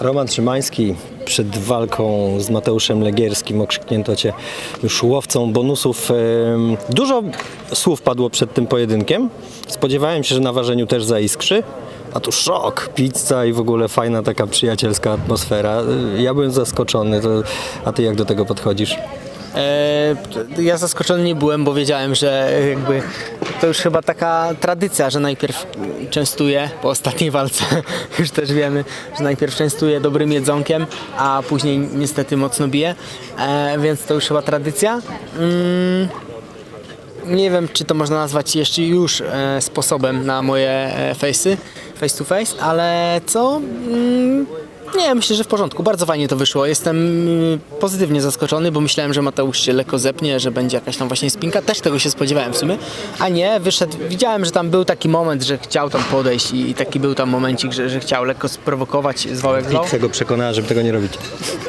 Roman Szymański przed walką z Mateuszem Legierskim okrzyknięto cię już łowcą bonusów. Dużo słów padło przed tym pojedynkiem. Spodziewałem się, że na ważeniu też zaiskrzy. A tu szok, pizza i w ogóle fajna taka przyjacielska atmosfera. Ja byłem zaskoczony, a ty jak do tego podchodzisz? E, ja zaskoczony nie byłem, bo wiedziałem, że jakby to już chyba taka tradycja, że najpierw częstuje po ostatniej walce, już też wiemy, że najpierw częstuje dobrym jedzonkiem, a później niestety mocno bije, więc to już chyba tradycja. Mm, nie wiem, czy to można nazwać jeszcze już e, sposobem na moje e, face'y, face to face, ale co? Nie, myślę, że w porządku. Bardzo fajnie to wyszło. Jestem mm, pozytywnie zaskoczony, bo myślałem, że Mateusz się lekko zepnie, że będzie jakaś tam właśnie spinka. Też tego się spodziewałem w sumie. A nie, wyszedł. Widziałem, że tam był taki moment, że chciał tam podejść i, taki był tam momencik, że, że chciał lekko sprowokować zwał jak zwał. Go przekonała, żeby tego nie robić.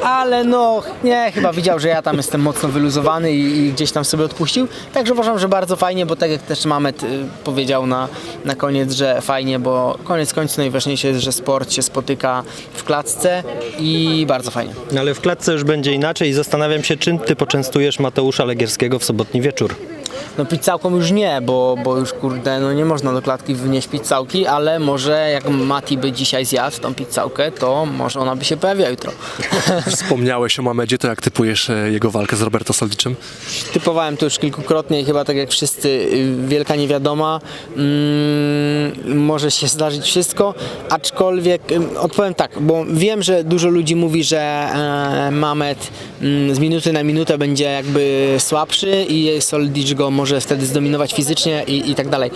Ale no, nie, chyba widział, że ja tam jestem mocno wyluzowany i, i gdzieś tam sobie odpuścił. Także uważam, że bardzo fajnie, bo tak jak też Mamet y, powiedział na, na koniec, że fajnie, bo koniec końców najważniejsze jest, że sport się spotyka w klatce i bardzo fajnie. No Ale w klatce już będzie inaczej i zastanawiam się, czym ty poczęstujesz Mateusza Legierskiego w sobotni wieczór. No pizzałką już nie, bo, bo już kurde, no nie można do klatki wnieść pizzałki, ale może jak Mati by dzisiaj zjadł tą pizzałkę, to może ona by się pojawiła jutro. Wspomniałeś o Mamedzie, to jak typujesz e, jego walkę z Roberto Soldiczem? Typowałem to już kilkukrotnie i chyba tak jak wszyscy, y, wielka niewiadoma. Mm, może się zdarzyć wszystko, aczkolwiek odpowiem tak, bo wiem, że dużo ludzi mówi, że e, Mamet mm, z minuty na minutę będzie jakby słabszy i Soldic go może wtedy zdominować fizycznie i, i tak dalej.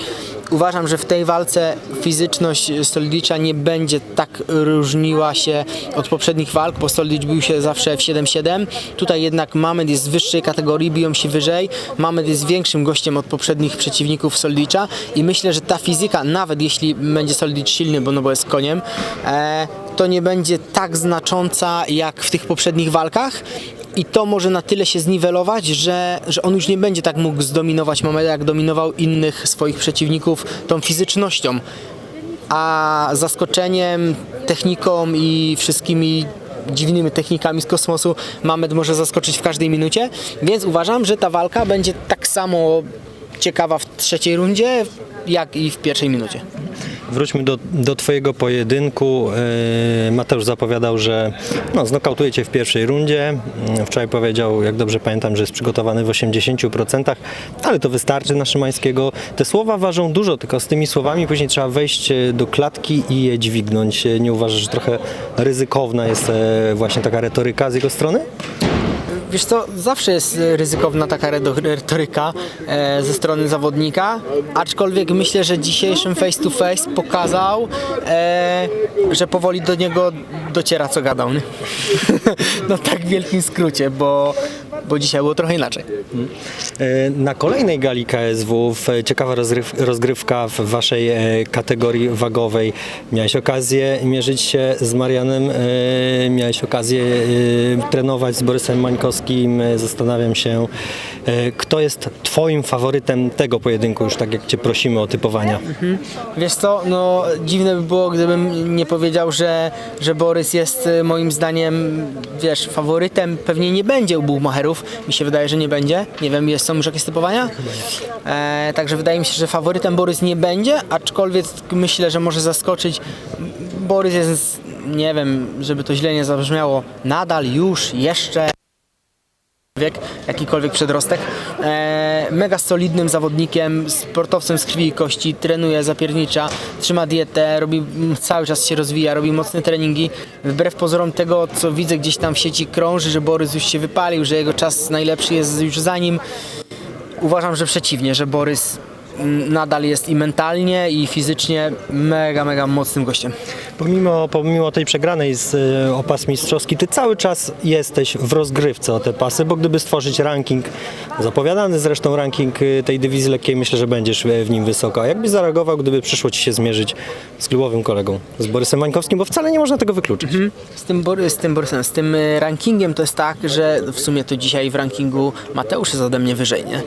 Uważam, że w tej walce fizyczność Soldicza nie będzie tak różniła się od poprzednich walk, bo Soldic bił się zawsze w 7-7. Tutaj jednak Mamed jest z wyższej kategorii, biją się wyżej. Mamed jest większym gościem od poprzednich przeciwników Soldicza i myślę, że ta fizyka, nawet jeśli będzie Soldic silny, bo no bo jest koniem, e, to nie będzie tak znacząca jak w tych poprzednich walkach. I to może na tyle się zniwelować, że, że on już nie będzie tak mógł zdominować Mameda, jak dominował innych swoich przeciwników tą fizycznością. A zaskoczeniem, techniką i wszystkimi dziwnymi technikami z kosmosu Mamed może zaskoczyć w każdej minucie, więc uważam, że ta walka będzie tak samo ciekawa w trzeciej rundzie, jak i w pierwszej minucie. Wróćmy do, do Twojego pojedynku. Mateusz zapowiadał, że no, znokautuje Cię w pierwszej rundzie. Wczoraj powiedział, jak dobrze pamiętam, że jest przygotowany w 80%, ale to wystarczy na Szymańskiego. Te słowa ważą dużo, tylko z tymi słowami później trzeba wejść e, do klatki i je dźwignąć. E, Nie uważasz, że trochę ryzykowna jest e, właśnie taka retoryka z jego strony? Wiesz co, zawsze jest ryzykowna taka retoryka e, ze strony zawodnika, aczkolwiek myślę, że dzisiejszym face to face pokazał, e, że powoli do niego dociera co gadał. Nie? no tak w wielkim skrócie, bo, bo dzisiaj było trochę inaczej. E, Na kolejnej gali KSW ciekawa rozgryw, rozgrywka w waszej e, kategorii wagowej. Miałeś okazję mierzyć się z Marianem, e, miałeś okazję trenować z Borysem Mańkowskim. Zastanawiam się, kto jest twoim faworytem tego pojedynku, już tak jak cię prosimy o typowania. Wiesz co, no dziwne by było, gdybym nie powiedział, że, że Borys jest e, moim zdaniem, wiesz, faworytem. Pewnie nie będzie u Buchmacherów, mi się wydaje, że nie będzie. Nie wiem, jest, są już jakieś typowania? E, także wydaje mi się, że faworytem Borys nie będzie, aczkolwiek myślę, że może zaskoczyć. Borys jest, nie wiem, żeby to źle nie zabrzmiało, nadal, już, jeszcze wiek, jakikolwiek przedrostek. E, mega solidnym zawodnikiem, sportowcem z krwi i kości, trenuje, zapiernicza, trzyma dietę, robi, cały czas się rozwija, robi mocne treningi. Wbrew pozorom tego, co widzę gdzieś tam w sieci krąży, że Borys już się wypalił, że jego czas najlepszy jest już za nim. Uważam, że przeciwnie, że Borys nadal jest i mentalnie, i fizycznie mega, mega mocnym gościem. Pomimo, pomimo tej przegranej z e, o pas mistrzowski, ty cały czas jesteś w rozgrywce o te pasy, bo gdyby stworzyć ranking, zapowiadany zresztą ranking e, tej dywizji lekkiej, myślę, że będziesz w nim wysoko. A jakbyś zareagował, gdyby przyszło ci się zmierzyć z klubowym kolegą, z Borysem Mańkowskim, bo wcale nie można tego wykluczyć. Z tym, Bory- z tym Borysem, z tym y, rankingiem to jest tak, że w sumie to dzisiaj w rankingu Mateusz jest ode mnie wyżej, nie?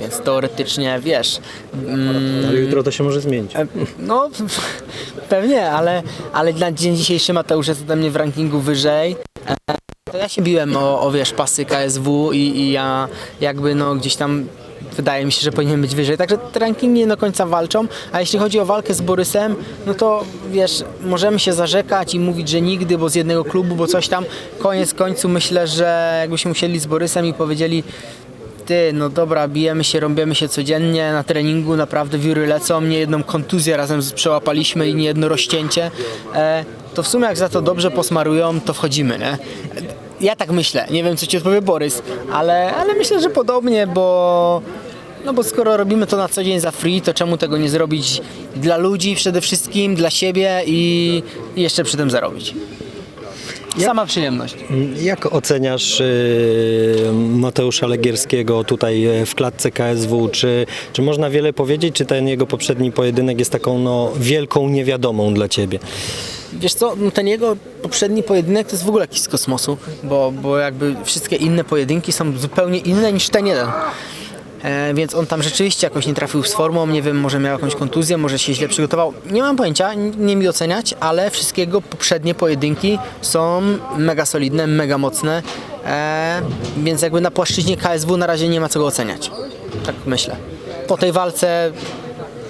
Więc teoretycznie wiesz. Mm, Ale jutro to się może zmienić. E, No, pewnie, ale, ale na dzień dzisiejszy Mateusz jest ode mnie w rankingu wyżej. E, To ja się biłem o, o wiesz, pasy KSW i, i ja jakby no gdzieś tam wydaje mi się, że powinien być wyżej. Także te rankingi nie do końca walczą, a jeśli chodzi o walkę z Borysem, no to wiesz, możemy się zarzekać i mówić, że nigdy, bo z jednego klubu, bo coś tam. Koniec końcu myślę, że jakbyśmy musieli z Borysem i powiedzieli ty, no dobra, bijemy się, rąbiemy się codziennie na treningu, naprawdę wióry lecą, nie jedną kontuzję razem z- przełapaliśmy i nie jedno rozcięcie, e, to w sumie jak za to dobrze posmarują, to wchodzimy, nie? Ja tak myślę, nie wiem co ci odpowie Borys, ale, ale myślę, że podobnie, bo no bo skoro robimy to na co dzień za free, to czemu tego nie zrobić dla ludzi przede wszystkim, dla siebie i, i jeszcze przy tym zarobić. Sama przyjemność. Jak oceniasz y, Mateusza Legierskiego tutaj e, w klatce KSW? Czy, czy można wiele powiedzieć, czy ten jego poprzedni pojedynek jest taką no, wielką niewiadomą dla ciebie? Wiesz co, no ten jego poprzedni pojedynek to jest w ogóle jakiś z kosmosu, bo, bo jakby wszystkie inne pojedynki są zupełnie inne niż ten jeden. E, więc on tam rzeczywiście jakoś nie trafił z formą, nie wiem, może miał jakąś kontuzję, może się źle przygotował. Nie mam pojęcia, nie mi oceniać, ale wszystkiego poprzednie pojedynki są mega solidne, mega mocne, e, więc jakby na płaszczyźnie KSW na razie nie ma co go oceniać. Tak myślę. Po tej walce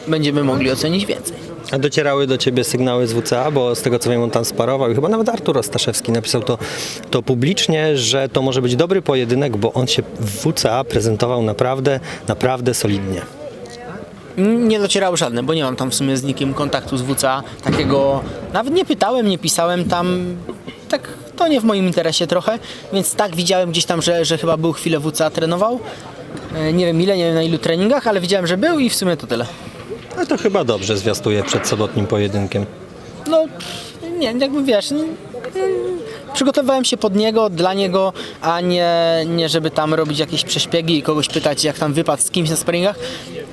będziemy mogli ocenić więcej. A docierały do ciebie sygnały z WCA, bo z tego co wiem on tam sparował i chyba nawet Artur Ostaszewski napisał to, to publicznie, że to może być dobry pojedynek, bo on się w WCA prezentował naprawdę, naprawdę solidnie. Nie docierały żadne, bo nie mam tam w sumie z nikim kontaktu z WCA takiego. Nawet nie pytałem, nie pisałem tam. Tak, to nie w moim interesie trochę, więc tak widziałem gdzieś tam, że, że chyba był chwilę WCA trenował. E, Nie wiem ile, nie wiem na ilu treningach, ale widziałem, że był i w sumie to tyle. No to chyba dobrze zwiastuje przed sobotnim pojedynkiem. No, nie, jakby wiesz, n- n- przygotowywałem się pod niego, dla niego, a nie, nie żeby tam robić jakieś przeszpiegi i kogoś pytać, jak tam wypadł z kimś na sparingach,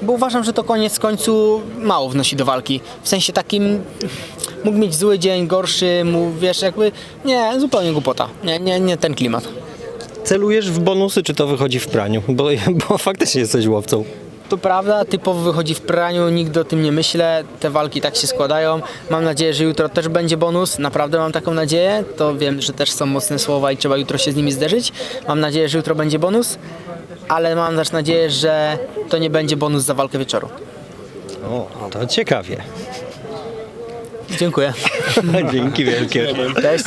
bo uważam, że to koniec końcu mało wnosi do walki. W sensie takim mógł mieć zły dzień, gorszy, mu, wiesz, jakby nie, zupełnie głupota, nie, nie, nie ten klimat. Celujesz w bonusy, czy to wychodzi w praniu? Bo, bo faktycznie jesteś łowcą. To prawda, typowo wychodzi w praniu, nigdy o tym nie myślę, te walki tak się składają. Mam nadzieję, że jutro też będzie bonus, naprawdę mam taką nadzieję. To wiem, że też są mocne słowa i trzeba jutro się z nimi zderzyć. Mam nadzieję, że jutro będzie bonus, ale mam też nadzieję, że to nie będzie bonus za walkę wieczoru. O, to ciekawie. Dziękuję. Dzięki wielkie. Cześć.